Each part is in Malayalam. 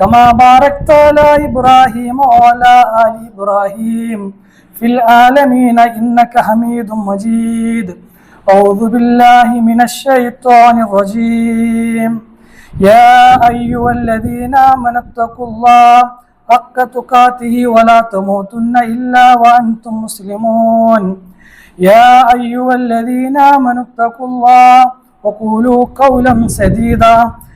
كما باركت على إبراهيم وعلى آل إبراهيم في العالمين إنك حميد مجيد. أعوذ بالله من الشيطان الرجيم. يا أيها الذين آمنوا اتقوا الله حق تقاته ولا تموتن إلا وأنتم مسلمون. يا أيها الذين آمنوا اتقوا الله وقولوا قولا سديدا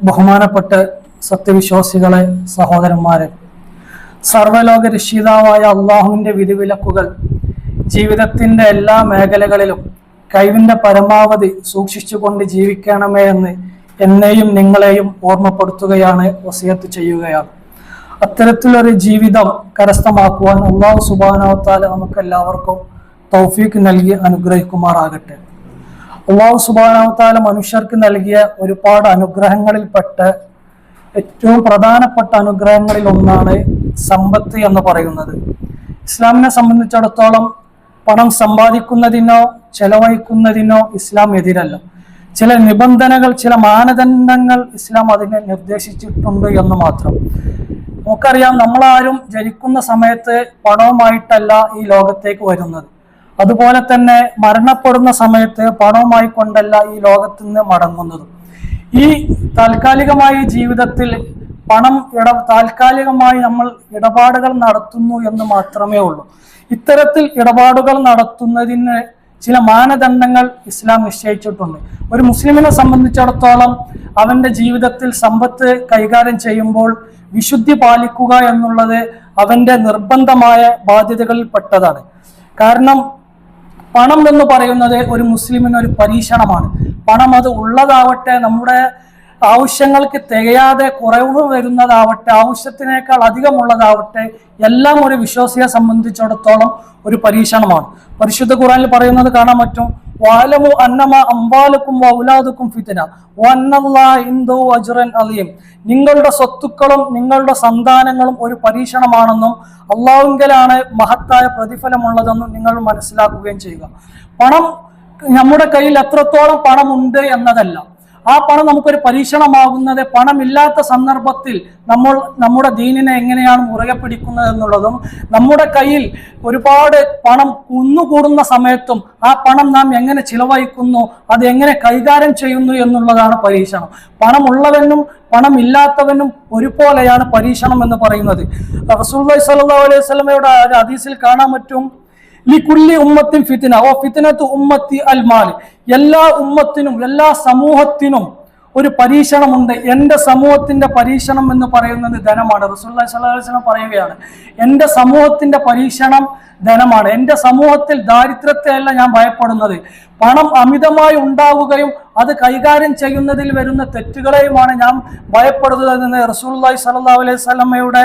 ബഹുമാനപ്പെട്ട സത്യവിശ്വാസികളെ സഹോദരന്മാരെ സർവലോക രക്ഷിതാവായ അള്ളാഹുവിന്റെ വിധിവിലക്കുകൾ ജീവിതത്തിന്റെ എല്ലാ മേഖലകളിലും കഴിവിന്റെ പരമാവധി സൂക്ഷിച്ചുകൊണ്ട് ജീവിക്കണമേ എന്ന് എന്നെയും നിങ്ങളെയും ഓർമ്മപ്പെടുത്തുകയാണ് വസിയത്ത് ചെയ്യുകയാണ്. അത്തരത്തിലൊരു ജീവിതം കരസ്ഥമാക്കുവാൻ അള്ളാഹു സുബാനാവത്താൽ നമുക്ക് എല്ലാവർക്കും തൗഫീക്ക് നൽകി അനുഗ്രഹിക്കുമാറാകട്ടെ. അള്ളാഹു സുബാനാവത്താല മനുഷ്യർക്ക് നൽകിയ ഒരുപാട് അനുഗ്രഹങ്ങളിൽപ്പെട്ട് ഏറ്റവും പ്രധാനപ്പെട്ട അനുഗ്രഹങ്ങളിൽ ഒന്നാണ് സമ്പത്ത് എന്ന് പറയുന്നത്. ഇസ്ലാമിനെ സംബന്ധിച്ചിടത്തോളം പണം സമ്പാദിക്കുന്നതിനോ ചെലവഴിക്കുന്നതിനോ ഇസ്ലാം എതിരല്ല. ചില നിബന്ധനകൾ ചില മാനദണ്ഡങ്ങൾ ഇസ്ലാം അതിനെ നിർദ്ദേശിച്ചിട്ടുണ്ട് എന്ന് മാത്രം. നമുക്കറിയാം നമ്മളാരും ജനിക്കുന്ന സമയത്ത് പണവുമായിട്ടല്ല ഈ ലോകത്തേക്ക് വരുന്നത്. അതുപോലെ തന്നെ മരണപ്പെടുന്ന സമയത്ത് പണവുമായി കൊണ്ടല്ല ഈ ലോകത്ത് നിന്ന് മടങ്ങുന്നത്. ഈ താൽക്കാലികമായ ജീവിതത്തിൽ പണം ഇട താൽക്കാലികമായി നമ്മൾ ഇടപാടുകൾ നടത്തുന്നു എന്ന് മാത്രമേ ഉള്ളൂ. ഇത്തരത്തിൽ ഇടപാടുകൾ നടത്തുന്നതിന് ചില മാനദണ്ഡങ്ങൾ ഇസ്ലാം നിശ്ചയിച്ചിട്ടുണ്ട്. ഒരു മുസ്ലിമിനെ സംബന്ധിച്ചിടത്തോളം അവന്റെ ജീവിതത്തിൽ സമ്പത്ത് കൈകാര്യം ചെയ്യുമ്പോൾ വിശുദ്ധി പാലിക്കുക എന്നുള്ളത് അവന്റെ നിർബന്ധമായ ബാധ്യതകളിൽ പെട്ടതാണ് കാരണം പണം എന്ന് പറയുന്നത് ഒരു മുസ്ലിമിന് ഒരു പരീക്ഷണമാണ്. പണം അത് ഉള്ളതാവട്ടെ നമ്മുടെ ആവശ്യങ്ങൾക്ക് തികയാതെ കുറവ് വരുന്നതാവട്ടെ ആവശ്യത്തിനേക്കാൾ അധികമുള്ളതാവട്ടെ എല്ലാം ഒരു വിശ്വാസിയെ സംബന്ധിച്ചിടത്തോളം ഒരു പരീക്ഷണമാണ്. പരിശുദ്ധ ഖുറാനിൽ പറയുന്നത് കാണാൻ പറ്റും അന്നമ അലിയും നിങ്ങളുടെ സ്വത്തുക്കളും നിങ്ങളുടെ സന്താനങ്ങളും ഒരു പരീക്ഷണമാണെന്നും അള്ളാഹുങ്കലാണ് മഹത്തായ പ്രതിഫലമുള്ളതെന്നും നിങ്ങൾ മനസ്സിലാക്കുകയും ചെയ്യുക. പണം നമ്മുടെ കയ്യിൽ എത്രത്തോളം പണമുണ്ട് എന്നതല്ല. ആ പണം നമുക്കൊരു പരീക്ഷണമാകുന്നത് പണമില്ലാത്ത സന്ദർഭത്തിൽ നമ്മൾ നമ്മുടെ ദീനിനെ എങ്ങനെയാണ് മുറുകെ പിടിക്കുന്നത് എന്നുള്ളതും നമ്മുടെ കയ്യിൽ ഒരുപാട് പണം കുന്നുകൂടുന്ന സമയത്തും ആ പണം നാം എങ്ങനെ ചിലവഴിക്കുന്നു അത് എങ്ങനെ കൈകാര്യം ചെയ്യുന്നു എന്നുള്ളതാണ് പരീക്ഷണം. പണമുള്ളവനും പണമില്ലാത്തവനും ഒരുപോലെയാണ് പരീക്ഷണം എന്ന് പറയുന്നത്. റസൂൽ സല്ലാ അലൈഹി സ്വലമയുടെ ഹദീസിൽ കാണാൻ പറ്റും. ഉമ്മത്തിൻ ഓ ഉമ്മത്തി അൽമാൽ എല്ലാ ഉമ്മത്തിനും എല്ലാ സമൂഹത്തിനും ഒരു പരീക്ഷണമുണ്ട്. എന്റെ സമൂഹത്തിന്റെ പരീക്ഷണം എന്ന് പറയുന്നത് ധനമാണ്. റസൂല്ലി പറയുകയാണ് എന്റെ സമൂഹത്തിന്റെ പരീക്ഷണം ധനമാണ്. എന്റെ സമൂഹത്തിൽ ദാരിദ്ര്യത്തെയല്ല ഞാൻ ഭയപ്പെടുന്നത്. പണം അമിതമായി ഉണ്ടാവുകയും അത് കൈകാര്യം ചെയ്യുന്നതിൽ വരുന്ന തെറ്റുകളെയുമാണ് ഞാൻ ഭയപ്പെടുന്നത് എന്ന് റസൂള്ളി സല്ലാ അലൈഹി സ്വലമയുടെ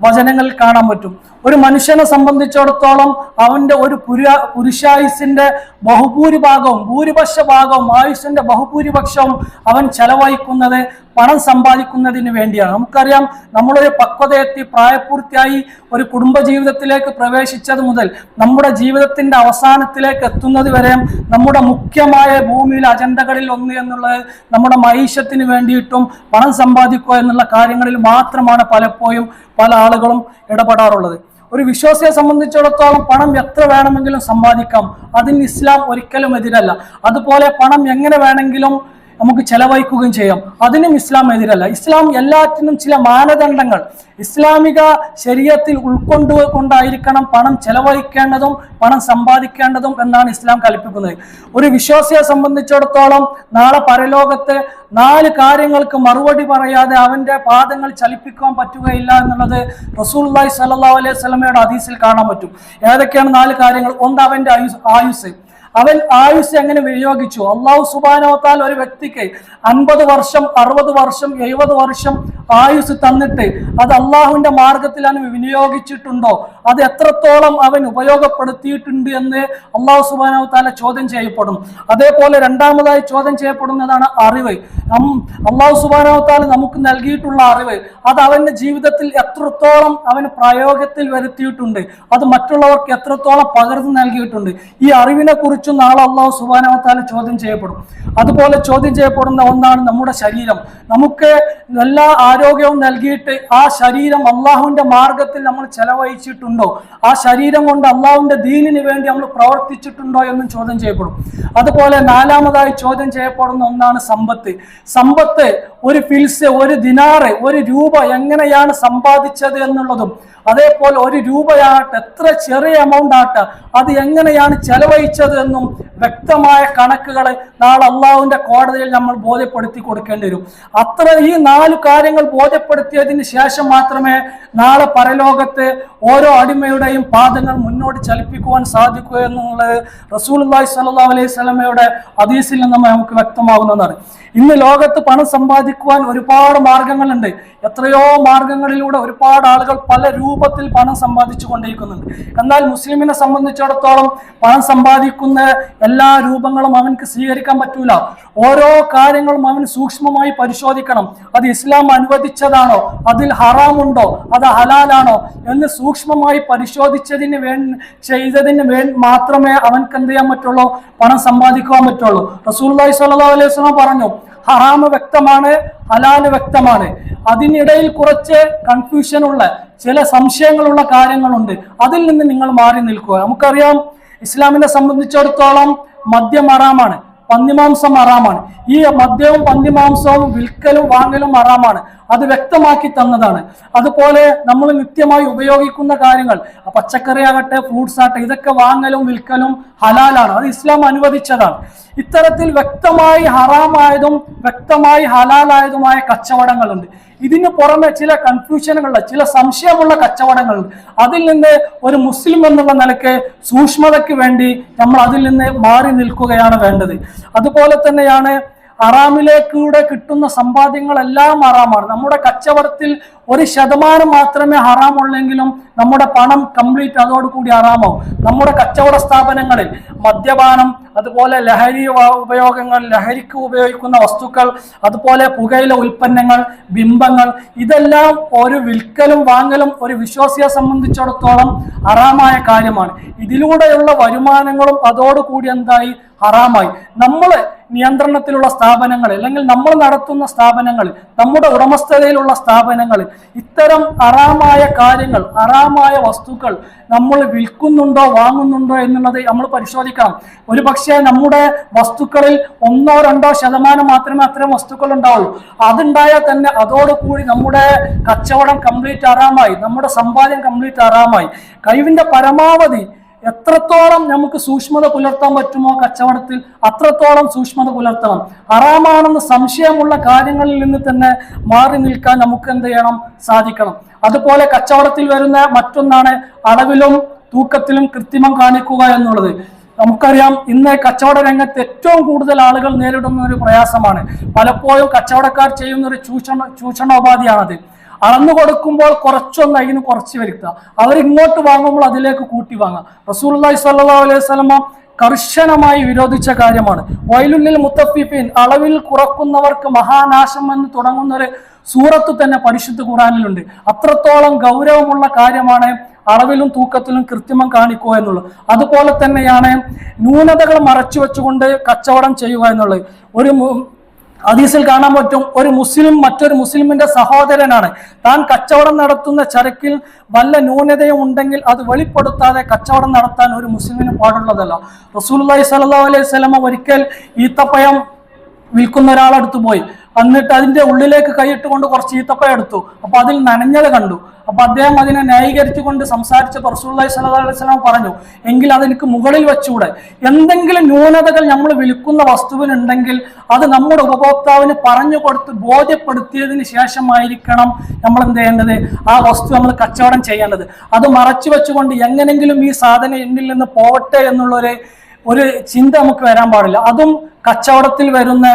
വചനങ്ങളിൽ കാണാൻ പറ്റും. ഒരു മനുഷ്യനെ സംബന്ധിച്ചിടത്തോളം അവന്റെ ഒരു പുര പുരുഷായുസിന്റെ ബഹുഭൂരിഭാഗവും ഭൂരിപക്ഷ ഭാഗവും ആയുസിന്റെ ബഹുഭൂരിപക്ഷവും അവൻ ചെലവഴിക്കുന്നത് പണം സമ്പാദിക്കുന്നതിന് വേണ്ടിയാണ്. നമുക്കറിയാം നമ്മളൊരു പക്വതയെത്തി പ്രായപൂർത്തിയായി ഒരു കുടുംബജീവിതത്തിലേക്ക് പ്രവേശിച്ചത് മുതൽ നമ്മുടെ ജീവിതത്തിന്റെ അവസാനത്തിലേക്ക് എത്തുന്നത് വരെ നമ്മുടെ മുഖ്യമായ ഭൂമിയിലെ അജണ്ടകളിൽ ഒന്ന് എന്നുള്ളത് നമ്മുടെ മൈഷത്തിന് വേണ്ടിയിട്ടും പണം സമ്പാദിക്കുക എന്നുള്ള കാര്യങ്ങളിൽ മാത്രമാണ് പലപ്പോഴും പല ആളുകളും ഇടപെടാറുള്ളത്. ഒരു വിശ്വാസിയെ സംബന്ധിച്ചിടത്തോളം പണം എത്ര വേണമെങ്കിലും സമ്പാദിക്കാം. അതിന് ഇസ്ലാം ഒരിക്കലും എതിരല്ല. അതുപോലെ പണം എങ്ങനെ വേണമെങ്കിലും നമുക്ക് ചെലവഴിക്കുകയും ചെയ്യാം. അതിനും ഇസ്ലാം എതിരല്ല. ഇസ്ലാം എല്ലാറ്റിനും ചില മാനദണ്ഡങ്ങൾ. ഇസ്ലാമിക ശരീരത്തിൽ ഉൾക്കൊണ്ടു കൊണ്ടായിരിക്കണം പണം ചെലവഴിക്കേണ്ടതും പണം സമ്പാദിക്കേണ്ടതും എന്നാണ് ഇസ്ലാം കൽപ്പിക്കുന്നത്. ഒരു വിശ്വാസിയെ സംബന്ധിച്ചിടത്തോളം നാളെ പരലോകത്ത് നാല് കാര്യങ്ങൾക്ക് മറുപടി പറയാതെ അവന്റെ പാദങ്ങൾ ചലിപ്പിക്കാൻ പറ്റുകയില്ല എന്നുള്ളത് റസൂൽല്ലാഹി സല്ലാ അലൈഹി സ്വലമയുടെ അതീസിൽ കാണാൻ പറ്റും. ഏതൊക്കെയാണ് നാല് കാര്യങ്ങൾ? ഒന്ന് അവന്റെ ആയുസ് ആയുസ്. അവൻ ആയുസ് എങ്ങനെ വിനിയോഗിച്ചു? അള്ളാഹു സുബാനോത്താൽ ഒരു വ്യക്തിക്ക് അൻപത് വർഷം അറുപത് വർഷം എഴുപത് വർഷം ആയുസ് തന്നിട്ട് അത് അള്ളാഹുവിന്റെ മാർഗത്തിൽ അവൻ വിനിയോഗിച്ചിട്ടുണ്ടോ? അത് എത്രത്തോളം അവൻ ഉപയോഗപ്പെടുത്തിയിട്ടുണ്ട് എന്ന് അള്ളാഹു സുബാനോത്താല ചോദ്യം ചെയ്യപ്പെടും. അതേപോലെ രണ്ടാമതായി ചോദ്യം ചെയ്യപ്പെടുന്നതാണ് അറിവ്. അള്ളാഹു സുബാനോത്താൽ നമുക്ക് നൽകിയിട്ടുള്ള അറിവ് അത് അവന്റെ ജീവിതത്തിൽ എത്രത്തോളം അവൻ പ്രയോഗത്തിൽ വരുത്തിയിട്ടുണ്ട് അത് മറ്റുള്ളവർക്ക് എത്രത്തോളം പകർന്നു നൽകിയിട്ടുണ്ട്. ഈ അറിവിനെ കുറിച്ചും നാളെ അള്ളാഹു സുബാനവത്താൽ ചോദ്യം ചെയ്യപ്പെടും അതുപോലെ ചോദ്യം ചെയ്യപ്പെടുന്ന ഒന്നാണ് നമ്മുടെ ശരീരം. നമുക്ക് നല്ല ആരോഗ്യവും നൽകിയിട്ട് ആ ശരീരം അള്ളാഹുവിന്റെ മാർഗത്തിൽ നമ്മൾ ചെലവഴിച്ചിട്ടുണ്ടോ? ആ ശരീരം കൊണ്ട് അള്ളാഹുവിന്റെ ദീനിന് വേണ്ടി നമ്മൾ പ്രവർത്തിച്ചിട്ടുണ്ടോ എന്നും ചോദ്യം ചെയ്യപ്പെടും. അതുപോലെ നാലാമതായി ചോദ്യം ചെയ്യപ്പെടുന്ന ഒന്നാണ് സമ്പത്ത്. സമ്പത്ത് ഒരു ഫിൽസ് ഒരു ദിനാറ് ഒരു രൂപ എങ്ങനെയാണ് സമ്പാദിച്ചത് എന്നുള്ളതും അതേപോലെ ഒരു രൂപയാകട്ടെ എത്ര ചെറിയ എമൗണ്ട് ആകട്ടെ അത് എങ്ങനെയാണ് ചെലവഴിച്ചത് എന്നും വ്യക്തമായ കണക്കുകൾ നാളെ അള്ളാഹുവിന്റെ കോടതിയിൽ നമ്മൾ ബോധ്യപ്പെടുത്തി കൊടുക്കേണ്ടി വരും. അത്ര ഈ നാല് കാര്യങ്ങൾ ബോധ്യപ്പെടുത്തിയതിന് ശേഷം മാത്രമേ നാളെ പരലോകത്ത് ഓരോ അടിമയുടെയും പാദങ്ങൾ മുന്നോട്ട് ചലിപ്പിക്കുവാൻ സാധിക്കൂ എന്നുള്ളത് റസൂൽ അള്ളാഹി സല്ലാ അലൈഹി സ്വലമയുടെ അതീസിൽ നിന്ന് നമുക്ക് വ്യക്തമാകുന്നതാണ്. ഇന്ന് ലോകത്ത് പണം സമ്പാദിക്കുവാൻ ഒരുപാട് മാർഗങ്ങളുണ്ട്. എത്രയോ മാർഗങ്ങളിലൂടെ ഒരുപാട് ആളുകൾ പല രൂപത്തിൽ പണം സമ്പാദിച്ചു കൊണ്ടിരിക്കുന്നുണ്ട്. എന്നാൽ മുസ്ലിമിനെ സംബന്ധിച്ചിടത്തോളം പണം സമ്പാദിക്കുന്ന എല്ലാ രൂപങ്ങളും അവൻക്ക് സ്വീകരിക്കാൻ പറ്റൂല. ഓരോ കാര്യങ്ങളും അവൻ സൂക്ഷ്മമായി പരിശോധിക്കണം. അത് ഇസ്ലാം അനുവദിച്ചതാണോ? അതിൽ ഹറാമുണ്ടോ? അത് ഹലാലാണോ? എന്ന് സൂക്ഷ്മമായി പരിശോധിച്ചതിന് വേ ചെയ്തതിന് വേ മാത്രമേ അവൻക്ക് എന്ത് ചെയ്യാൻ പറ്റുള്ളൂ? പണം സമ്പാദിക്കുവാൻ പറ്റുള്ളൂ. റസൂൽ സല്ലാ അലൈഹി സ്വലം പറഞ്ഞു ഹറാമ് വ്യക്തമാണ് ഹലാൽ വ്യക്തമാണ്. അതിനിടയിൽ കുറച്ച് കൺഫ്യൂഷനുള്ള ചില സംശയങ്ങളുള്ള കാര്യങ്ങളുണ്ട്. അതിൽ നിന്ന് നിങ്ങൾ മാറി നിൽക്കുക. നമുക്കറിയാം ഇസ്ലാമിനെ സംബന്ധിച്ചിടത്തോളം മദ്യം അറാമാണ് പന്നിമാംസം അറാമാണ് ഈ മദ്യവും പന്നിമാംസവും വിൽക്കലും വാങ്ങലും ഹറാമാണ്. അത് വ്യക്തമാക്കി തന്നതാണ്. അതുപോലെ നമ്മൾ നിത്യമായി ഉപയോഗിക്കുന്ന കാര്യങ്ങൾ പച്ചക്കറി ആകട്ടെ ഫ്രൂട്ട്സ് ആകട്ടെ ഇതൊക്കെ വാങ്ങലും വിൽക്കലും ഹലാലാണ്. അത് ഇസ്ലാം അനുവദിച്ചതാണ്. ഇത്തരത്തിൽ വ്യക്തമായി ഹറാമായതും വ്യക്തമായി ഹലാലായതുമായ കച്ചവടങ്ങളുണ്ട്. ഇതിന് പുറമെ ചില കൺഫ്യൂഷനുകളുള്ള ചില സംശയമുള്ള കച്ചവടങ്ങളുണ്ട്. അതിൽ നിന്ന് ഒരു മുസ്ലിം എന്നുള്ള നിലയ്ക്ക് സൂക്ഷ്മതയ്ക്ക് വേണ്ടി നമ്മൾ അതിൽ നിന്ന് മാറി നിൽക്കുകയാണ് വേണ്ടത്. അതുപോലെ തന്നെയാണ് ഹറാമിലേക്കൂടെ കിട്ടുന്ന സമ്പാദ്യങ്ങളെല്ലാം ഹറാമാണ്. നമ്മുടെ കച്ചവടത്തിൽ ഒരു ശതമാനം മാത്രമേ ഹറാമുള്ളെങ്കിലും നമ്മുടെ പണം കംപ്ലീറ്റ് അതോടുകൂടി ഹറാമാവും. നമ്മുടെ കച്ചവട സ്ഥാപനങ്ങളിൽ മദ്യപാനം അതുപോലെ ലഹരി ഉപയോഗങ്ങൾ ലഹരിക്ക് ഉപയോഗിക്കുന്ന വസ്തുക്കൾ അതുപോലെ പുകയില ഉൽപ്പന്നങ്ങൾ ബിംബങ്ങൾ ഇതെല്ലാം ഒരു വിൽക്കലും വാങ്ങലും ഒരു വിശ്വാസിയെ സംബന്ധിച്ചിടത്തോളം ഹറാമായ കാര്യമാണ്. ഇതിലൂടെയുള്ള വരുമാനങ്ങളും അതോടുകൂടി എന്തായി? ഹറാമായി. നമ്മൾ നിയന്ത്രണത്തിലുള്ള സ്ഥാപനങ്ങൾ അല്ലെങ്കിൽ നമ്മൾ നടത്തുന്ന സ്ഥാപനങ്ങൾ നമ്മുടെ ഉടമസ്ഥതയിലുള്ള സ്ഥാപനങ്ങൾ ഇത്തരം അറാമായ കാര്യങ്ങൾ അറാമായ വസ്തുക്കൾ നമ്മൾ വിൽക്കുന്നുണ്ടോ വാങ്ങുന്നുണ്ടോ എന്നുള്ളത് നമ്മൾ പരിശോധിക്കണം. ഒരു പക്ഷേ നമ്മുടെ വസ്തുക്കളിൽ ഒന്നോ രണ്ടോ ശതമാനം മാത്രമേ അത്തരം വസ്തുക്കൾ ഉണ്ടാവുള്ളൂ. അതുണ്ടായാൽ തന്നെ അതോടുകൂടി നമ്മുടെ കച്ചവടം കംപ്ലീറ്റ് അറാമായി നമ്മുടെ സമ്പാദ്യം കംപ്ലീറ്റ് അറാമായി കഴിവിന്റെ പരമാവധി എത്രത്തോളം നമുക്ക് സൂക്ഷ്മത പുലർത്താൻ പറ്റുമോ കച്ചവടത്തിൽ അത്രത്തോളം സൂക്ഷ്മത പുലർത്തണം. ഹറാമാണെന്ന് സംശയമുള്ള കാര്യങ്ങളിൽ നിന്ന് തന്നെ മാറി നിൽക്കാൻ നമുക്ക് എന്ത് ചെയ്യണം? സാധിക്കണം. അതുപോലെ കച്ചവടത്തിൽ വരുന്ന മറ്റൊന്നാണ് അളവിലും തൂക്കത്തിലും കൃത്രിമം കാണിക്കുക എന്നുള്ളത്. നമുക്കറിയാം ഇന്ന് കച്ചവട രംഗത്ത് ഏറ്റവും കൂടുതൽ ആളുകൾ നേരിടുന്ന ഒരു പ്രയാസമാണ്. പലപ്പോഴും കച്ചവടക്കാർ ചെയ്യുന്ന ഒരു ചൂഷണ ചൂഷണോപാധിയാണത്. അളന്നു കൊടുക്കുമ്പോൾ കുറച്ചൊന്ന് അതിന് കുറച്ച് വരുത്തുക. അവരിങ്ങോട്ട് വാങ്ങുമ്പോൾ അതിലേക്ക് കൂട്ടി വാങ്ങുക. റസൂലുള്ളാഹി സ്വല്ലല്ലാഹു അലൈഹി സ്വലമ കർശനമായി വിരോധിച്ച കാര്യമാണ്. വയലുള്ളിൽ മുത്തഫിഫീൻ അളവിൽ കുറക്കുന്നവർക്ക് മഹാനാശം എന്ന് തുടങ്ങുന്ന ഒരു സൂറത്ത് തന്നെ പരിശുദ്ധ ഖുറാനിലുണ്ട് അത്രത്തോളം ഗൗരവമുള്ള കാര്യമാണ് അളവിലും തൂക്കത്തിലും കൃത്രിമം കാണിക്കുക എന്നുള്ളത്. അതുപോലെ തന്നെയാണ് ന്യൂനതകൾ മറച്ചു വെച്ചുകൊണ്ട് കച്ചവടം ചെയ്യുക എന്നുള്ളത്. ഒരു ഹദീസിൽ കാണാൻ പറ്റും ഒരു മുസ്ലിം മറ്റൊരു മുസ്ലിമിന്റെ സഹോദരനാണ്. താൻ കച്ചവടം നടത്തുന്ന ചരക്കിൽ വല്ല ന്യൂനതയും ഉണ്ടെങ്കിൽ അത് വെളിപ്പെടുത്താതെ കച്ചവടം നടത്താൻ ഒരു മുസ്ലിമിന് പാടുള്ളതല്ല. റസൂൽ അലൈഹി സ്വലാ അലൈഹി സ്വലമ ഒരിക്കൽ ഈത്തപ്പയം വിൽക്കുന്ന ഒരാളടുത്ത് പോയി. എന്നിട്ട് അതിന്റെ ഉള്ളിലേക്ക് കൈയിട്ടുകൊണ്ട് കുറച്ച് ഈത്തപ്പ എടുത്തു. അപ്പൊ അതിൽ നനഞ്ഞത് കണ്ടു. അപ്പൊ അദ്ദേഹം അതിനെ ന്യായീകരിച്ചുകൊണ്ട് സംസാരിച്ച അലൈഹി വസല്ലം പറഞ്ഞു എങ്കിൽ അതെനിക്ക് മുകളിൽ വെച്ചുകൂടെ? എന്തെങ്കിലും ന്യൂനതകൾ നമ്മൾ വിൽക്കുന്ന വസ്തുവിനുണ്ടെങ്കിൽ അത് നമ്മുടെ ഉപഭോക്താവിന് പറഞ്ഞു കൊടുത്ത് ബോധ്യപ്പെടുത്തിയതിന് ശേഷമായിരിക്കണം നമ്മൾ എന്ത് ചെയ്യേണ്ടത്? ആ വസ്തു നമ്മൾ കച്ചവടം ചെയ്യേണ്ടത്. അത് മറച്ചു വെച്ചുകൊണ്ട് എങ്ങനെങ്കിലും ഈ സാധനം എന്നിൽ നിന്ന് പോവട്ടെ എന്നുള്ളൊരു ഒരു ചിന്ത നമുക്ക് വരാൻ പാടില്ല. അതും കച്ചവടത്തിൽ വരുന്ന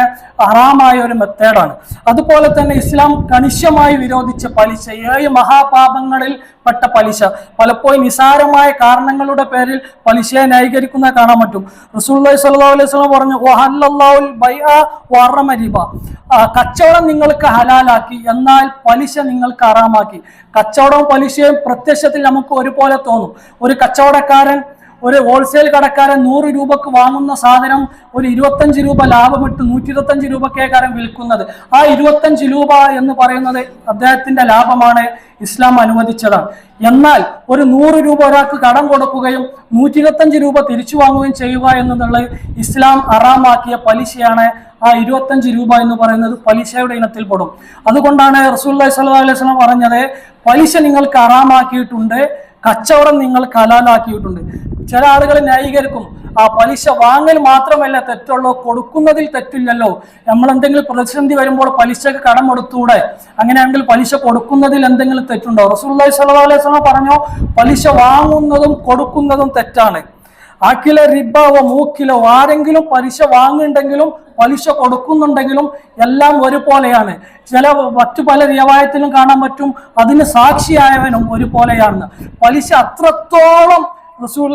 ഹറാമായ ഒരു മെത്തേഡാണ് അതുപോലെ തന്നെ ഇസ്ലാം കണിശമായി വിരോധിച്ച പലിശ ഏഴ് മഹാപാപങ്ങളിൽ പെട്ട പലിശ. പലപ്പോഴും നിസാരമായ കാരണങ്ങളുടെ പേരിൽ പലിശയെ ന്യായീകരിക്കുന്ന കാണാൻ പറ്റും. റസൂലുള്ളാഹി സ്വല്ലല്ലാഹു അലൈഹി പറഞ്ഞു വഹല്ലല്ലാഹുൽ ബൈഅ വറമ കച്ചവടം നിങ്ങൾക്ക് ഹലാലാക്കി എന്നാൽ പലിശ നിങ്ങൾക്ക് ഹറാമാക്കി. കച്ചവടവും പലിശയും പ്രത്യക്ഷത്തിൽ നമുക്ക് ഒരുപോലെ തോന്നും. ഒരു കച്ചവടക്കാരൻ ഒരു ഹോൾസെയിൽ കടക്കാരൻ നൂറ് രൂപക്ക് വാങ്ങുന്ന സാധനം ഒരു ഇരുപത്തഞ്ച് രൂപ ലാഭമിട്ട് നൂറ്റി ഇരുപത്തഞ്ച് രൂപക്കേക്കാരൻ വിൽക്കുന്നത്. ആ ഇരുപത്തഞ്ച് രൂപ എന്ന് പറയുന്നത് അദ്ദേഹത്തിന്റെ ലാഭമാണ് ഇസ്ലാം അനുവദിച്ചതാണ്. എന്നാൽ ഒരു നൂറ് രൂപ ഒരാൾക്ക് കടം കൊടുക്കുകയും നൂറ്റി ഇരുപത്തഞ്ച് രൂപ തിരിച്ചു വാങ്ങുകയും ചെയ്യുക എന്നുള്ളത് ഇസ്ലാം അറാമാക്കിയ പലിശയാണ്. ആ ഇരുപത്തഞ്ച് രൂപ എന്ന് പറയുന്നത് പലിശയുടെ ഇനത്തിൽ പെടും. അതുകൊണ്ടാണ് റസൂല്ലി സ്വല്ലല്ലാഹു അലൈഹി പറഞ്ഞത് പലിശ നിങ്ങൾക്ക് അറാമാക്കിയിട്ടുണ്ട് കച്ചവടം നിങ്ങൾ കലാലാക്കിയിട്ടുണ്ട്. ചില ആളുകൾ ന്യായീകരിക്കും ആ പലിശ വാങ്ങൽ മാത്രമല്ല തെറ്റുള്ളൂ കൊടുക്കുന്നതിൽ തെറ്റില്ലല്ലോ. നമ്മൾ എന്തെങ്കിലും പ്രതിസന്ധി വരുമ്പോൾ പലിശക്ക് കടം കൊടുത്തൂടെ അങ്ങനെയാണെങ്കിൽ പലിശ കൊടുക്കുന്നതിൽ എന്തെങ്കിലും തെറ്റുണ്ടോ? റസൂല്ലി സല്ലാ അലൈഹി വസല്ലം പറഞ്ഞോ പലിശ വാങ്ങുന്നതും കൊടുക്കുന്നതും തെറ്റാണ്. ആക്കിലോ റിബാവോ മൂക്കിലോ. ആരെങ്കിലും പലിശ വാങ്ങുന്നുണ്ടെങ്കിലും പലിശ കൊടുക്കുന്നുണ്ടെങ്കിലും എല്ലാം ഒരുപോലെയാണ്. ചില മറ്റു പല രവായത്തിലും കാണാൻ പറ്റും. അതിന് സാക്ഷിയായവനും ഒരുപോലെയാണ്. പലിശ അത്രത്തോളം റസൂൽ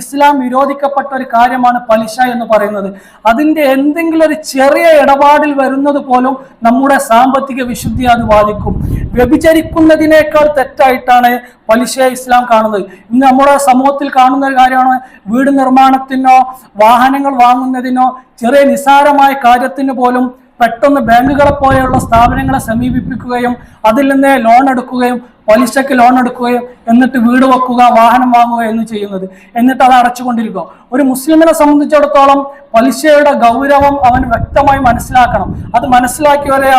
ഇസ്ലാം വിരോധിക്കപ്പെട്ട ഒരു കാര്യമാണ് പലിശ എന്ന് പറയുന്നത്. അതിന്റെ എന്തെങ്കിലും ഒരു ചെറിയ ഇടപാടിൽ വരുന്നത് പോലും നമ്മുടെ സാമ്പത്തിക വിശുദ്ധി അത് ബാധിക്കും. വ്യഭിചരിക്കുന്നതിനേക്കാൾ തെറ്റായിട്ടാണ് പലിശ ഇസ്ലാം കാണുന്നത്. ഇന്ന് നമ്മുടെ സമൂഹത്തിൽ കാണുന്ന ഒരു കാര്യമാണ് വീട് നിർമ്മാണത്തിനോ വാഹനങ്ങൾ വാങ്ങുന്നതിനോ ചെറിയ നിസാരമായ കാര്യത്തിന് പോലും പെട്ടെന്ന് ബാങ്കുകളെ പോലെയുള്ള സ്ഥാപനങ്ങളെ സമീപിപ്പിക്കുകയും അതിൽ നിന്ന് ലോൺ എടുക്കുകയും പലിശയ്ക്ക് ലോൺ എടുക്കുകയും എന്നിട്ട് വീട് വെക്കുക വാഹനം വാങ്ങുക എന്ന് ചെയ്യുന്നത്. എന്നിട്ട് അത് അടച്ചുകൊണ്ടിരിക്കുക. ഒരു മുസ്ലിമിനെ സംബന്ധിച്ചിടത്തോളം പലിശയുടെ ഗൗരവം അവൻ വ്യക്തമായി മനസ്സിലാക്കണം. അത് മനസ്സിലാക്കിയ ഒരു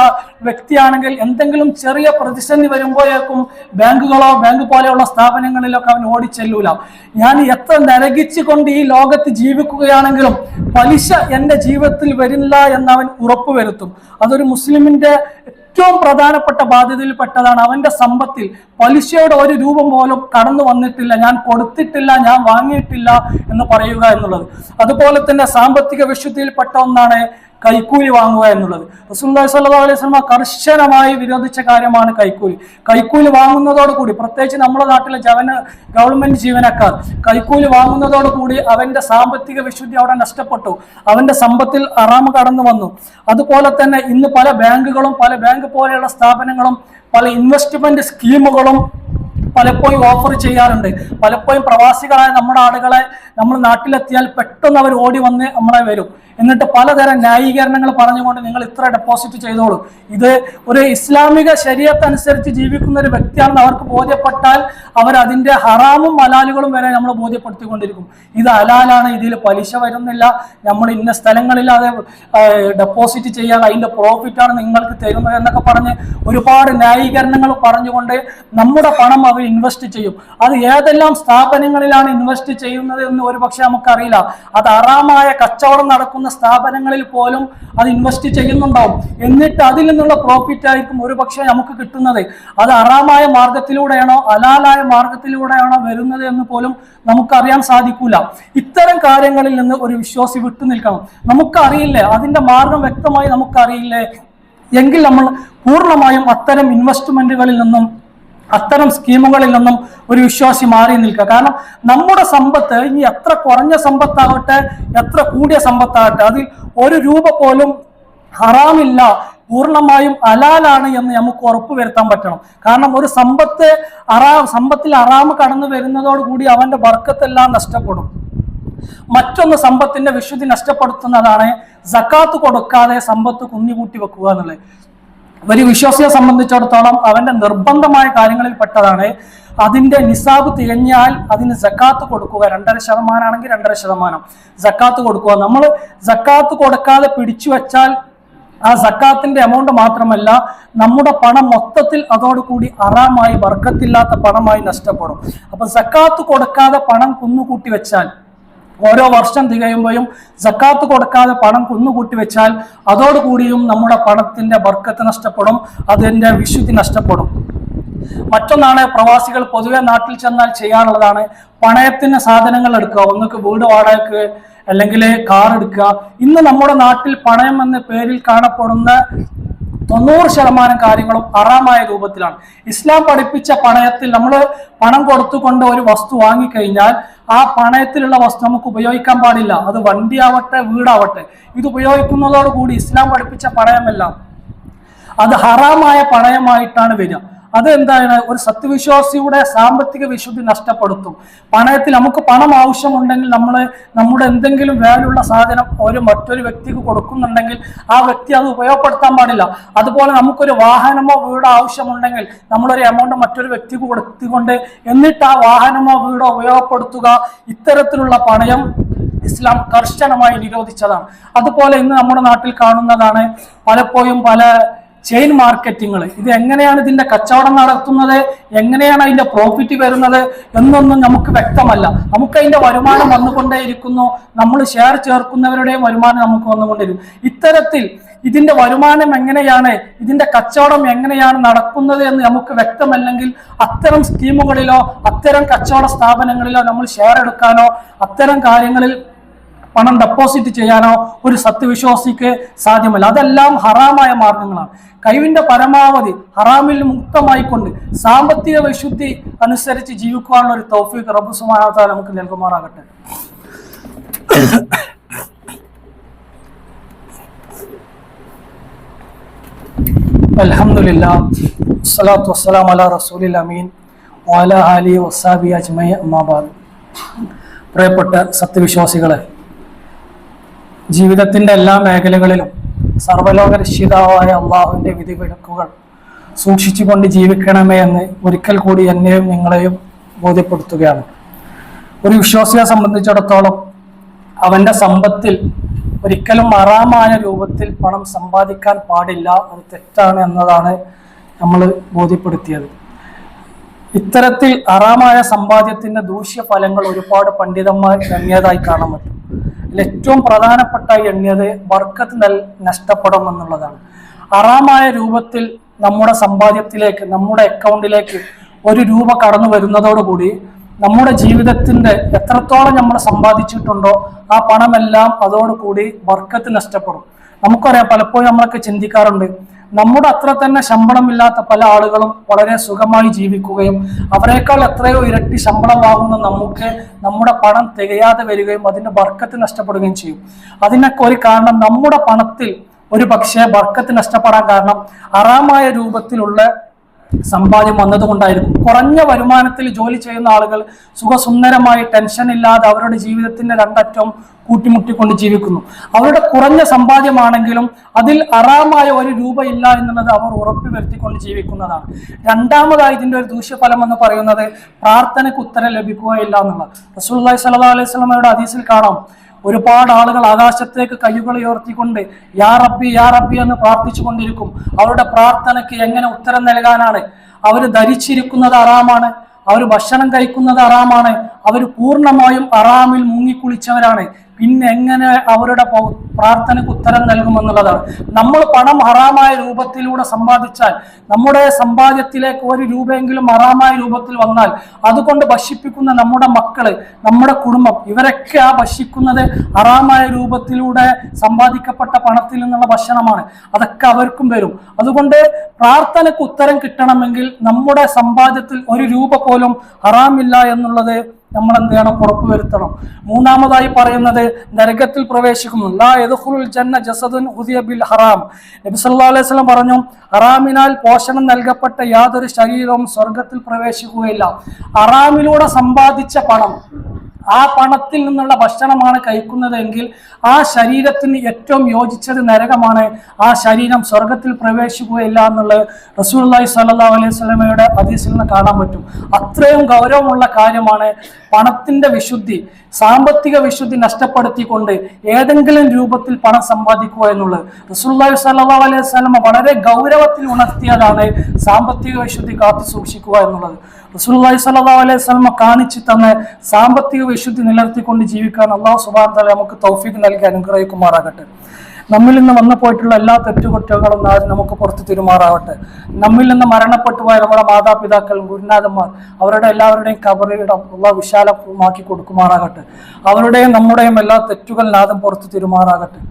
വ്യക്തിയാണെങ്കിൽ എന്തെങ്കിലും ചെറിയ പ്രതിസന്ധി വരുമ്പോഴേക്കും ബാങ്കുകളോ ബാങ്ക് പോലെയുള്ള സ്ഥാപനങ്ങളിലൊക്കെ അവൻ ഓടിച്ചെല്ലൂല. ഞാൻ എത്ര നരകിച്ചുകൊണ്ട് ഈ ലോകത്ത് ജീവിക്കുകയാണെങ്കിലും പലിശ എന്റെ ജീവിതത്തിൽ വരില്ല എന്ന് അവൻ ഉറപ്പുവരുത്തും. അതൊരു മുസ്ലിമിന്റെ ഏറ്റവും പ്രധാനപ്പെട്ട ബാധ്യതയിൽപ്പെട്ടതാണ് അവന്റെ സമ്പത്തിൽ പലിശയുടെ ഒരു രൂപം പോലും കടന്നു വന്നിട്ടില്ല. ഞാൻ കൊടുത്തിട്ടില്ല ഞാൻ വാങ്ങിയിട്ടില്ല എന്ന് പറയുക എന്നുള്ളത്. അതുപോലെ തന്നെ സാമ്പത്തിക വിശുദ്ധിയിൽപ്പെട്ട ഒന്നാണ് കൈക്കൂലി വാങ്ങുക എന്നുള്ളത്. റസൂലുള്ളാഹി സ്വല്ലല്ലാഹു അലൈഹി വസല്ലം കർശനമായി വിരോധിച്ച കാര്യമാണ് കൈക്കൂലി. കൈക്കൂലി വാങ്ങുന്നതോടുകൂടി പ്രത്യേകിച്ച് നമ്മുടെ നാട്ടിലെ ജവന ഗവൺമെന്റ് ജീവനക്കാർ കൈക്കൂലി വാങ്ങുന്നതോടുകൂടി അവന്റെ സാമ്പത്തിക വിശുദ്ധി അവിടെ നഷ്ടപ്പെട്ടു. അവന്റെ സമ്പത്തിൽ അറാം കടന്നു വന്നു. അതുപോലെ തന്നെ ഇന്ന് പല ബാങ്കുകളും പല ബാങ്ക് പോലെയുള്ള സ്ഥാപനങ്ങളും പല ഇൻവെസ്റ്റ്മെന്റ് സ്കീമുകളും പലപ്പോഴും ഓഫർ ചെയ്യാറുണ്ട്. പലപ്പോഴും പ്രവാസികളായ നമ്മുടെ ആളുകളെ നമ്മൾ നാട്ടിലെത്തിയാൽ പെട്ടെന്ന് അവർ ഓടി വന്ന് നമ്മളെ വരും. എന്നിട്ട് പലതരം ന്യായീകരണങ്ങൾ പറഞ്ഞുകൊണ്ട് നിങ്ങൾ ഇത്ര ഡെപ്പോസിറ്റ് ചെയ്തോളൂ. ഇത് ഒരു ഇസ്ലാമിക ശരീരത്തനുസരിച്ച് ജീവിക്കുന്ന ഒരു വ്യക്തിയാണെന്ന് അവർക്ക് ബോധ്യപ്പെട്ടാൽ അവർ അതിന്റെ ഹറാമും ഹലാലുകളും വരെ നമ്മൾ ബോധ്യപ്പെടുത്തിക്കൊണ്ടിരിക്കും. ഇത് ഹലാലാണ് ഇതിൽ പലിശ വരുന്നില്ല. നമ്മൾ ഇന്ന സ്ഥലങ്ങളിൽ അത് ഡെപ്പോസിറ്റ് ചെയ്യാൻ അതിന്റെ പ്രോഫിറ്റാണ് നിങ്ങൾക്ക് തരുന്നത് എന്നൊക്കെ പറഞ്ഞ് ഒരുപാട് ന്യായീകരണങ്ങൾ പറഞ്ഞുകൊണ്ട് നമ്മുടെ പണം അവർ ഇൻവെസ്റ്റ് ചെയ്യും. അത് ഏതെല്ലാം സ്ഥാപനങ്ങളിലാണ് ഇൻവെസ്റ്റ് ചെയ്യുന്നത് എന്ന് ഒരുപക്ഷെ നമുക്കറിയില്ല. അത് അറാമായ കച്ചവടം നടക്കുന്ന സ്ഥാപനങ്ങളിൽ പോലും അത് ഇൻവെസ്റ്റ് ചെയ്യുന്നുണ്ടാവും. എന്നിട്ട് അതിൽ നിന്നുള്ള പ്രോഫിറ്റ് ആയിരിക്കും ഒരുപക്ഷെ നമുക്ക് കിട്ടുന്നത്. അത് അറാമായ മാർഗത്തിലൂടെയാണോ അലാലായ മാർഗത്തിലൂടെയാണോ വരുന്നത് എന്ന് പോലും നമുക്കറിയാൻ സാധിക്കൂല. ഇത്തരം കാര്യങ്ങളിൽ നിന്ന് ഒരു വിശ്വാസി വിട്ടു നിൽക്കണം. നമുക്കറിയില്ലേ അതിന്റെ മാർഗം വ്യക്തമായി നമുക്കറിയില്ലേ? എങ്കിൽ നമ്മൾ പൂർണമായും അത്തരം ഇൻവെസ്റ്റ്മെന്റുകളിൽ നിന്നും അത്തരം സ്കീമുകളിൽ നിന്നും ഒരു വിശ്വാസി മാറി നിൽക്കുക. കാരണം നമ്മുടെ സമ്പത്ത് ഇനി എത്ര കുറഞ്ഞ സമ്പത്താകട്ടെ എത്ര കൂടിയ സമ്പത്താകട്ടെ അതിൽ ഒരു രൂപ പോലും ഹറാമില്ല പൂർണമായും അലാലാണ് എന്ന് നമുക്ക് ഉറപ്പ് വരുത്താൻ പറ്റണം. കാരണം ഒരു സമ്പത്ത് അറാ സമ്പത്തിൽ അറാമ് കടന്നു വരുന്നതോടുകൂടി അവന്റെ വർക്കത്തെല്ലാം നഷ്ടപ്പെടും. മറ്റൊന്ന് സമ്പത്തിന്റെ വിശുദ്ധി നഷ്ടപ്പെടുത്തുന്നതാണ്. സക്കാത്ത് കൊടുക്കാതെ സമ്പത്ത് കുന്നികൂട്ടി വെക്കുക എന്നുള്ളത്. ഒരു വിശ്വാസിയെ സംബന്ധിച്ചിടത്തോളം അവന്റെ നിർബന്ധമായ കാര്യങ്ങളിൽ പെട്ടതാണ് അതിന്റെ നിസാബ് തികഞ്ഞാൽ അതിന് ജക്കാത്ത് കൊടുക്കുക. രണ്ടര ശതമാനമാണെങ്കിൽ രണ്ടര ശതമാനം ജക്കാത്ത് കൊടുക്കുക. നമ്മൾ ജക്കാത്ത് കൊടുക്കാതെ പിടിച്ചു വെച്ചാൽ ആ സക്കാത്തിന്റെ എമൗണ്ട് മാത്രമല്ല നമ്മുടെ പണം മൊത്തത്തിൽ അതോടുകൂടി അറാമായി വർക്കത്തില്ലാത്ത പണമായി നഷ്ടപ്പെടും. അപ്പൊ സക്കാത്ത് കൊടുക്കാതെ പണം കുന്നുകൂട്ടി വെച്ചാൽ ഓരോ വർഷം തികയുമ്പോഴും സക്കാത്ത് കൊടുക്കാതെ പണം കുന്നുകൂട്ടി വെച്ചാൽ അതോടുകൂടിയും നമ്മുടെ പണത്തിന്റെ ബർക്കത്ത് നഷ്ടപ്പെടും അതിന്റെ വിശുദ്ധി നഷ്ടപ്പെടും. മറ്റൊന്നാണ് പ്രവാസികൾ പൊതുവെ നാട്ടിൽ ചെന്നാൽ ചെയ്യാനുള്ളതാണ് പണയത്തിന് സാധനങ്ങൾ എടുക്കുക. ഒന്നുക്ക് വീട് വാടകയ്ക്ക് അല്ലെങ്കിൽ കാർ എടുക്കുക. ഇന്ന് നമ്മുടെ നാട്ടിൽ പണയം എന്ന പേരിൽ കാണപ്പെടുന്ന തൊണ്ണൂറ് ശതമാനം കാര്യങ്ങളും ഹറാമായ രൂപത്തിലാണ്. ഇസ്ലാം പഠിപ്പിച്ച പണയത്തിൽ നമ്മൾ പണം കൊടുത്തുകൊണ്ട് ഒരു വസ്തു വാങ്ങിക്കഴിഞ്ഞാൽ ആ പണയത്തിലുള്ള വസ്തു നമുക്ക് ഉപയോഗിക്കാൻ പാടില്ല. അത് വണ്ടിയാവട്ടെ വീടാവട്ടെ. ഇത് ഉപയോഗിക്കുന്നതോടുകൂടി ഇസ്ലാം പഠിപ്പിച്ച പണയമെല്ലാം. അത് ഹറാമായ പണയമായിട്ടാണ് വരിക. അത് എന്താണ് ഒരു സത്യവിശ്വാസിയുടെ സാമ്പത്തിക വിശുദ്ധി നഷ്ടപ്പെടുത്തും. പണയത്തിൽ നമുക്ക് പണം ആവശ്യമുണ്ടെങ്കിൽ നമ്മൾ നമ്മുടെ എന്തെങ്കിലും വേലുള്ള സാധനം ഒരു മറ്റൊരു വ്യക്തിക്ക് കൊടുക്കുന്നുണ്ടെങ്കിൽ ആ വ്യക്തി അത് ഉപയോഗപ്പെടുത്താൻ പാടില്ല. അതുപോലെ നമുക്കൊരു വാഹനമോ വീടോ ആവശ്യമുണ്ടെങ്കിൽ നമ്മളൊരു എമൗണ്ട് മറ്റൊരു വ്യക്തിക്ക് കൊടുത്തുകൊണ്ട് എന്നിട്ട് ആ വാഹനമോ വീടോ ഉപയോഗപ്പെടുത്തുക. ഇത്തരത്തിലുള്ള പണയം ഇസ്ലാം കർശനമായി നിരോധിച്ചതാണ്. അതുപോലെ ഇന്ന് നമ്മുടെ നാട്ടിൽ കാണുന്നതാണ് പലപ്പോഴും പല ചെയിൻ മാർക്കറ്റിങ്ങൾ ഇത് എങ്ങനെയാണ് ഇതിന്റെ കച്ചവടം നടത്തുന്നത്? എങ്ങനെയാണ് അതിന്റെ പ്രോഫിറ്റ് വരുന്നത്? എന്നൊന്നും നമുക്ക് വ്യക്തമല്ല. നമുക്ക് അതിന്റെ വരുമാനം വന്നുകൊണ്ടേയിരിക്കുന്നു. നമ്മൾ ഷെയർ ചേർക്കുന്നവരുടെയും വരുമാനം നമുക്ക് വന്നുകൊണ്ടിരിക്കും ഇത്തരത്തിൽ ഇതിന്റെ വരുമാനം എങ്ങനെയാണ്? ഇതിന്റെ കച്ചവടം എങ്ങനെയാണ് നടക്കുന്നത് എന്ന് നമുക്ക് വ്യക്തമല്ലെങ്കിൽ അത്തരം സ്കീമുകളിലോ അത്തരം കച്ചവട സ്ഥാപനങ്ങളിലോ നമ്മൾ ഷെയർ എടുക്കാനോ അത്തരം കാര്യങ്ങളിൽ പണം ഡെപ്പോസിറ്റ് ചെയ്യാനോ ഒരു സത്യവിശ്വാസിക്ക് സാധ്യമല്ല. അതെല്ലാം ഹറാമായ മാർഗങ്ങളാണ്. കഴിവിന്റെ പരമാവധി ഹറാമിൽ മുക്തമായിക്കൊണ്ട് സാമ്പത്തിക വിശുദ്ധി അനുസരിച്ച് ജീവിക്കുവാനുള്ള ഒരു തൗഫീഖ് റബ്ബു വ നമുക്ക് നൽകുമാറാകട്ടെ. വസ്സലാത്തു വസ്സലാമു അലാ റസൂലിൽ അമീൻ. പ്രിയപ്പെട്ട സത്യവിശ്വാസികളെ ജീവിതത്തിന്റെ എല്ലാ മേഖലകളിലും സർവലോക രക്ഷിതാവായ അള്ളാഹുവിന്റെ വിധിവിലക്കുകൾ സൂക്ഷിച്ചുകൊണ്ട് ജീവിക്കണമേ എന്ന് ഒരിക്കൽ കൂടി എന്നെയും നിങ്ങളെയും ബോധ്യപ്പെടുത്തുകയാണ്. ഒരു വിശ്വാസിയെ സംബന്ധിച്ചിടത്തോളം അവന്റെ സമ്പത്തിൽ ഒരിക്കലും അറാമായ രൂപത്തിൽ പണം സമ്പാദിക്കാൻ പാടില്ല അത് തെറ്റാണ് എന്നതാണ് നമ്മൾ ബോധ്യപ്പെടുത്തിയത്. ഇത്തരത്തിൽ അറാമായ സമ്പാദ്യത്തിന്റെ ദൂഷ്യഫലങ്ങൾ ഒരുപാട് പണ്ഡിതന്മാർ എണ്ണിയതായി കാണാൻ പറ്റും. ഏറ്റവും പ്രധാനപ്പെട്ട എണ്ണിയത് വർക്കത്ത് നൽ നഷ്ടപ്പെടും എന്നുള്ളതാണ്. അറാമായ രൂപത്തിൽ നമ്മുടെ സമ്പാദ്യത്തിലേക്ക് നമ്മുടെ അക്കൗണ്ടിലേക്ക് ഒരു രൂപ കടന്നു വരുന്നതോടുകൂടി നമ്മുടെ ജീവിതത്തിന്റെ എത്രത്തോളം നമ്മൾ സമ്പാദിച്ചിട്ടുണ്ടോ ആ പണമെല്ലാം അതോടുകൂടി വർക്കത്ത് നഷ്ടപ്പെടും. നമുക്കറിയാം പലപ്പോഴും നമ്മളൊക്കെ ചിന്തിക്കാറുണ്ട് നമ്മുടെ അത്ര തന്നെ ശമ്പളമില്ലാത്ത പല ആളുകളും വളരെ സുഖമായി ജീവിക്കുകയും അവരെക്കാൾ എത്രയോ ഇരട്ടി ശമ്പളം വാങ്ങുന്ന നമുക്ക് നമ്മുടെ പണം തികയാതെ വരികയും അതിന്റെ ബർക്കത്ത് നഷ്ടപ്പെടുകയും ചെയ്യും. അതിനൊക്കെ ഒരു കാരണം നമ്മുടെ പണത്തിൽ ഒരു പക്ഷേ ബർക്കത്ത് നഷ്ടപ്പെടാൻ കാരണം അറാമായ രൂപത്തിലുള്ള സമ്പാദ്യം വന്നതുകൊണ്ടായിരിക്കും. കുറഞ്ഞ വരുമാനത്തിൽ ജോലി ചെയ്യുന്ന ആളുകൾ സുഖസുന്ദരമായി ടെൻഷൻ ഇല്ലാതെ അവരുടെ ജീവിതത്തിന്റെ രണ്ടറ്റവും കൂട്ടിമുട്ടിക്കൊണ്ട് ജീവിക്കുന്നു. അവരുടെ കുറഞ്ഞ സമ്പാദ്യമാണെങ്കിലും അതിൽ അറാമായ ഒരു രൂപ ഇല്ല എന്നുള്ളത് അവർ ഉറപ്പു വരുത്തിക്കൊണ്ട് ജീവിക്കുന്നതാണ്. രണ്ടാമതായി ഇതിന്റെ ഒരു ദൂഷ്യഫലം എന്ന് പറയുന്നത് പ്രാർത്ഥനയ്ക്ക് ഉത്തരം ലഭിക്കുകയില്ല എന്നുള്ളത്. റസൂല്ലി സല്ലാ അലൈഹി സ്വലമയുടെ അതീസിൽ കാണാം. ഒരുപാട് ആളുകൾ ആകാശത്തേക്ക് കൈകൾ ഉയർത്തിക്കൊണ്ട് യാ റബ്ബി യാ റബ്ബി എന്ന് പ്രാർത്ഥിച്ചു കൊണ്ടിരിക്കും. അവരുടെ പ്രാർത്ഥനയ്ക്ക് എങ്ങനെ ഉത്തരം നൽകാനാണ്? അവർ ധരിച്ചിരിക്കുന്നത് അറാമാണ്. അവർ ഭക്ഷണം കഴിക്കുന്നത് അറാമാണ്. അവർ പൂർണമായും അറാമിൽ മുങ്ങിക്കുളിച്ചവരാണ് പിന്നെ എങ്ങനെ അവരുടെ പ്രാർത്ഥനയ്ക്ക് ഉത്തരം നൽകുമെന്നുള്ളതാണ്. നമ്മൾ പണം ഹറാമായ രൂപത്തിലൂടെ സമ്പാദിച്ചാൽ നമ്മുടെ സമ്പാദ്യത്തിലേക്ക് ഒരു രൂപയെങ്കിലും ഹറാമായ രൂപത്തിൽ വന്നാൽ അതുകൊണ്ട് ഭക്ഷിപ്പിക്കുന്ന നമ്മുടെ മക്കൾ നമ്മുടെ കുടുംബം ഇവരൊക്കെ ആ ഭക്ഷിക്കുന്നത് ഹറാമായ രൂപത്തിലൂടെ സമ്പാദിക്കപ്പെട്ട പണത്തിൽ നിന്നുള്ള ഭക്ഷണമാണ്. അതൊക്കെ അവർക്കും വരും. അതുകൊണ്ട് പ്രാർത്ഥനയ്ക്ക് ഉത്തരം കിട്ടണമെങ്കിൽ നമ്മുടെ സമ്പാദ്യത്തിൽ ഒരു രൂപ പോലും ഹറാമില്ല എന്നുള്ളത് നമ്മൾ എന്ത് ചെയ്യണം ഉറപ്പുവരുത്തണം? മൂന്നാമതായി പറയുന്നത് നരകത്തിൽ പ്രവേശിക്കുന്നു. ലാ ജന്ന ജസദുൻ ബിൽ ഹറാം. നബി അലൈഹി വസല്ലം പറഞ്ഞു ഹറാമിനാൽ പോഷണം നൽകപ്പെട്ട യാതൊരു ശരീരവും സ്വർഗത്തിൽ പ്രവേശിക്കുകയില്ല. ഹറാമിലൂടെ സമ്പാദിച്ച പണം ആ പണത്തിൽ നിന്നുള്ള ഭക്ഷണമാണ് കഴിക്കുന്നതെങ്കിൽ ആ ശരീരത്തിന് ഏറ്റവും യോജിച്ചത് നരകമാണ്. ആ ശരീരം സ്വർഗത്തിൽ പ്രവേശിക്കുകയില്ല എന്നുള്ളത് റസൂലുള്ളാഹി സ്വല്ലല്ലാഹു അലൈഹി സ്വലമയുടെ അതീസിൽ നിന്ന് കാണാൻ പറ്റും. അത്രയും ഗൗരവമുള്ള കാര്യമാണ് പണത്തിന്റെ വിശുദ്ധി സാമ്പത്തിക വിശുദ്ധി നഷ്ടപ്പെടുത്തിക്കൊണ്ട് ഏതെങ്കിലും രൂപത്തിൽ പണം സമ്പാദിക്കുക എന്നുള്ളത്. റസൂലുള്ളാഹി സ്വല്ലല്ലാഹു അലൈഹി സ്വലമ വളരെ ഗൗരവത്തിൽ ഉണർത്തിയതാണ് സാമ്പത്തിക വിശുദ്ധി കാത്തു സൂക്ഷിക്കുക എന്നുള്ളത്. റസൂലുള്ളാഹി സ്വല്ലല്ലാഹു അലൈഹി സ്വലമ കാണിച്ചു തന്ന സാമ്പത്തിക വിശുദ്ധി നിലനിർത്തിക്കൊണ്ട് ജീവിക്കാൻ അള്ളാഹു തആല നമുക്ക് തൗഫീഖ് നൽകി അനുഗ്രഹിക്കുമാറാകട്ടെ. നമ്മിൽ നിന്ന് വന്നു പോയിട്ടുള്ള എല്ലാ തെറ്റുകുറ്റങ്ങളും നാളെ നമുക്ക് പുറത്തു തിരുമാറാവട്ടെ. നമ്മിൽ നിന്ന് മരണപ്പെട്ടു പോയ നമ്മുടെ മാതാപിതാക്കൾ ഗുരുനാഥന്മാർ അവരുടെ എല്ലാവരുടെയും കബറിയിടം ഉള്ള വിശാലമാക്കി കൊടുക്കുമാറാകട്ടെ. അവരുടെയും നമ്മുടെയും എല്ലാ തെറ്റുകൾ നാഥൻ പുറത്തു തിരുമാറാകട്ടെ.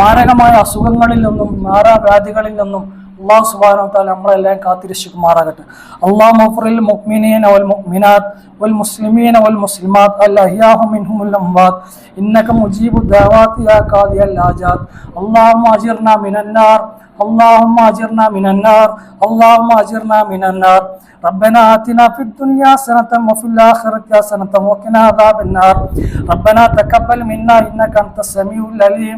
മാരകമായ അസുഖങ്ങളിൽ നിന്നും മാരാവ്യാധികളിൽ നിന്നും അള്ളാഹു സുബാനോ താല നമ്മളെല്ലാം കാത്തിരക്ഷിക്കുമാറാകട്ടെ അള്ളാഹു മഫറിൽ മുഅ്മിനീന വൽ മുഅ്മിനാത്ത് വൽ മുസ്ലിമീന വൽ മുസ്ലിമാത്ത് അൽ അഹ്യാഹു മിൻഹുമുൽ അംവാത്ത് ഇന്നക മുജീബു ദഅവാതി യാ ഖാദിയൽ ഹാജാത്ത് اللهم اجرنا من النار اللهم اجرنا من النار اللهم اجرنا من النار ربنا آتنا في الدنيا حسنة وفي الآخرة حسنة وقنا عذاب النار ربنا تقبل منا إنك أنت السميع العليم